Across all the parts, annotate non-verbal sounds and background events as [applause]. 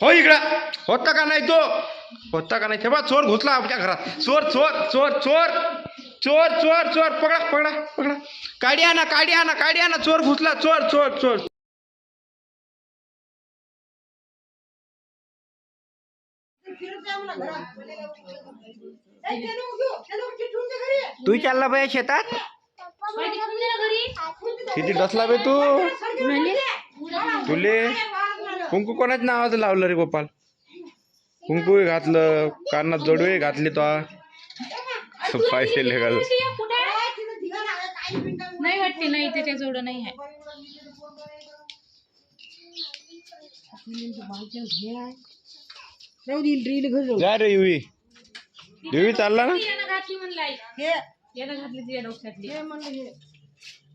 हो इकडं. होता का नाही तो? होता का नाही? तेव्हा चोर घुसला आमच्या घरात. चोर चोर चोर चोर. चोर चोर चोर. पकडा पकडा पकडा. काढी आणा काढी आणा काढी आणा. चोर घुसला. चोर चोर चोर. तू चालला बाय शेतात? किती डसला बे तू? तुले? कुंकू कोणाच्या नावाचं लावलं रे गोपाल? कुंकू घातलं कानात जोडवे घातले तो. पैसे घाल नाही वाटते नाही त्याच्याजवळ नाही आहे. जा रे युवी. युवी चालला ना? यानं घातली म्हणलं यानं घातली तुझ्या डोक्यातली.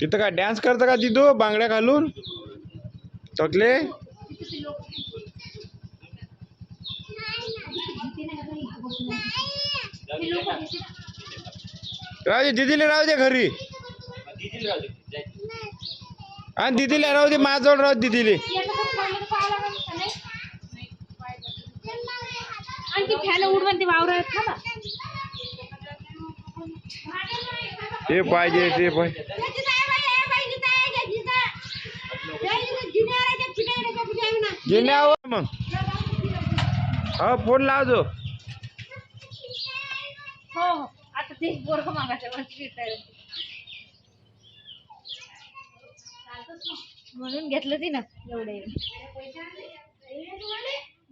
तिथं काय डान्स करतं का तिथं? बांगड्या घालून? चकले? राहू दे दिदीला राहू दे घरी. आणि दिदीला राहू दे माझ्याजवळ राहू दिदीले. ते पाहिजे ते पाहिजे. घेण्यावर मग. हा फोन लावजो हो हो. आता ते बोरग मागायचं म्हणून घेतलं ती ना एवढे.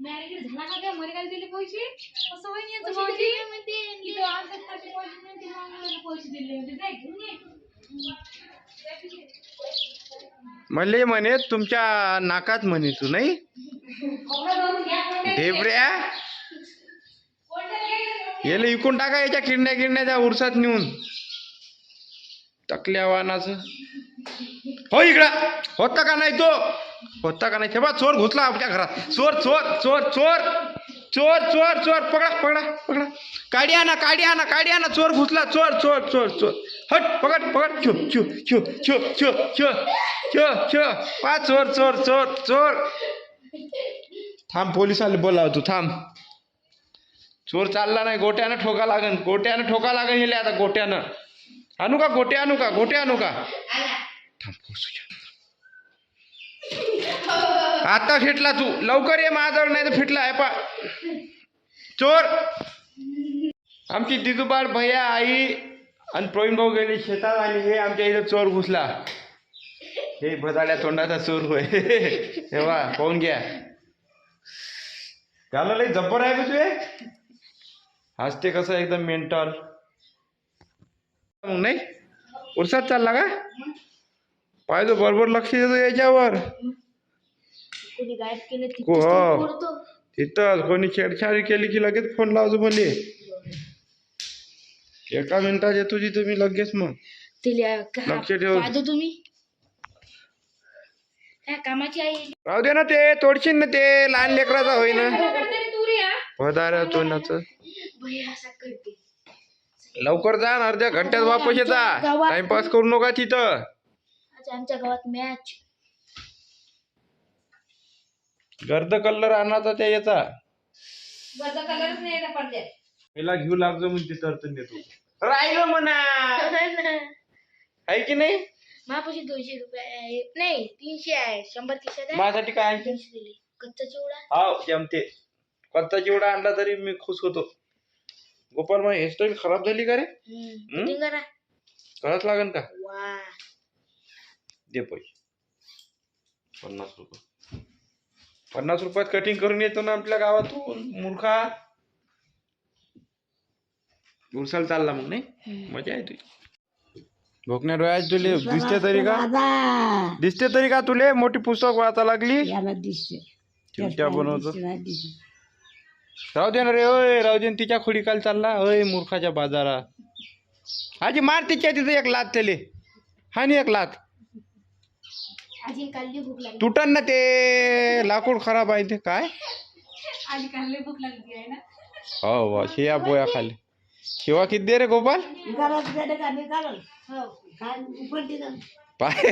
मॅरेज झाला का त्या मरेला दिले पैसे? कसं होईन याचं भाऊजी? इथं आमच्या खाते पैसे नाही, तिला अंगणाला पैसे दिले होते. जाय घेऊन ये. म्हणले म्हणे तुमच्या नाकात म्हणे तू नाही? ढेबऱ्या याला इकून टाका याच्या किडण्या किडण्या त्या उरसात नेऊन. टकल्या वाहनाचं हो इकडा. होता का नाही तो? होता का नाही? तेव्हा चोर घुसला आमच्या घरात. चोर चोर चोर चोर. चोर चोर चोर. पकडा पकडा पकडा. काढी आणा काढी आणा काढी आणा. चोर घुसला. चोर चोर चोर चोर. हट पकड पकड. छो छो छो छो छो छो छो छो. पा चोर चोर चोर चोर. थांब पोलिसाला बोलाव तू थांब. चोर चालला नाही गोट्यानं ठोका लागन. गोट्यानं ठोका लागन हेले आता गोट्यानं. आणू का गोट्या आणू का गोट्या आणू का? थांब आता फिटला तू. लवकर ये माझ्याजवळ नाही तर फिटला आहे पा. चोर! आमची दिदुबार भैया आई आणि प्रवीण भाऊ गेले शेतात आणि हे आमच्या इथं चोर घुसला. हे भदाड्या तोंडाचा चोर होय. तेव्हा पाहून घ्या. त्याला लई जब्बर आहे तुझे हसते कसं एकदम मेंटल मग नाही? उरसात चालला का? पाहिजे बरोबर लक्ष देतो याच्यावर. हो. तिथं कोणी छेडछाड केली की लगेच फोन लावतो मले एका मिनिटात येतो तिथं मी लगेच मग. लक्ष ठेव. तुम्ही? कामाची आई. राहू दे ना ते तोडशील ना ते लहान लेकराचा होई ना तू रे हा? पदार तोंडाचं भैया असा करते. लवकर जा ना अर्ध्या घंट्यात वापस येता गावात- टाइमपास करू नका तिथं. आज आमच्या गावात मॅच गर्द कलर आणायचा त्या याचा. कलरच नाही पडद्यात. पहिला घेऊ लागतो म्हणते तर तर नेतो. राहिलं म्हणा. [laughs] आहे की नाही? महापाशी दोनशे रुपये आहे. नाही तीनशे आहे. शंभर तीनशे आहे माझ्यासाठी काय तीनशे दिले. कच्चा चिवडा. हा जमते. कच्चा चिवडा आणला तरी मी खुश होतो. गोपाल मग हेअरस्टाईल खराब झाली का रे? हम्म. कटिंग करा. करावंच लागेल का? वा. दे पैसे. पन्नास रुपये. पन्नास रुपयात कटिंग करून येतो ना आपल्या गावातून मूर्खा. उरसाल चालला मग नाही? मजा आहे तुझी भोकण्या डोळ्यात तुले दिसते तरी का? दिसते तरी का तुले? मोठी पुस्तक वाचा लागली? याला दिसते. चिमट्या बनवतो. राहू दे ना रे ओय राहू दे ना तिच्या खोडी काल चालला. ओय मूर्खाच्या बाजारात आजी मार तिच्या तिथं एक लात त्याले. हा नाही एक लात. आजी कालली भूक लागली. तुटन ना ते. लाकूड खराब आहे ते. काय? आजी भूक लागली आहे ना? हो वा शिया बोया खाली. शिवा किती दे रे गोपाल? हो पाय.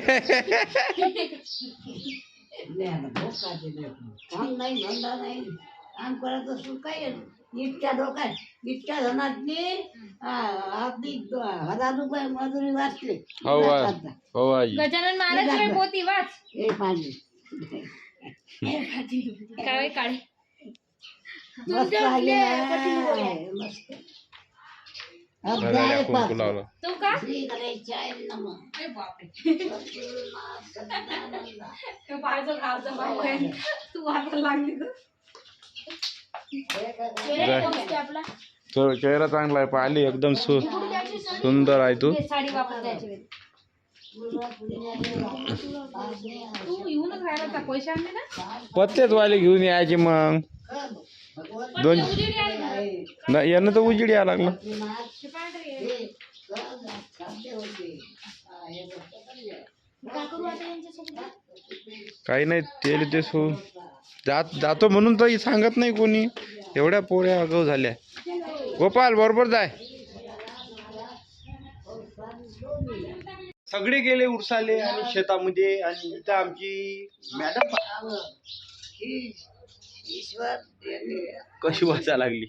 इतक्या डोक्यात इतक्या धनातली आपली हजार रुपये मजुरी वाचली. हो वा. हो आजी गजानन महाराज रे पोती वाच. हे पाणी. [laughs] काळे काळे. मस्त आहे. मस्त. कुंकू. लावलं. तू का? अरे बापरे. [laughs] तू लागली तर. चेहरा चांगला आहे पाहिली एकदम सु सुंदर आहे तू. साडी वापस द्यायची पत्तेच वाले घेऊन यायचे मग. दोन उजेडी आली ना. न- यानं तर उजिडी यायला लागलं. काही नाही ते ते सो जात जातो म्हणून तर सांगत नाही कोणी. एवढ्या पोळ्या अगाऊ झाल्या. गोपाल बरोबर जाय. सगळे गेले उरसाले आणि शेतामध्ये आणि इथं आमची मॅडम ईश्वर कशी वाचा लागली?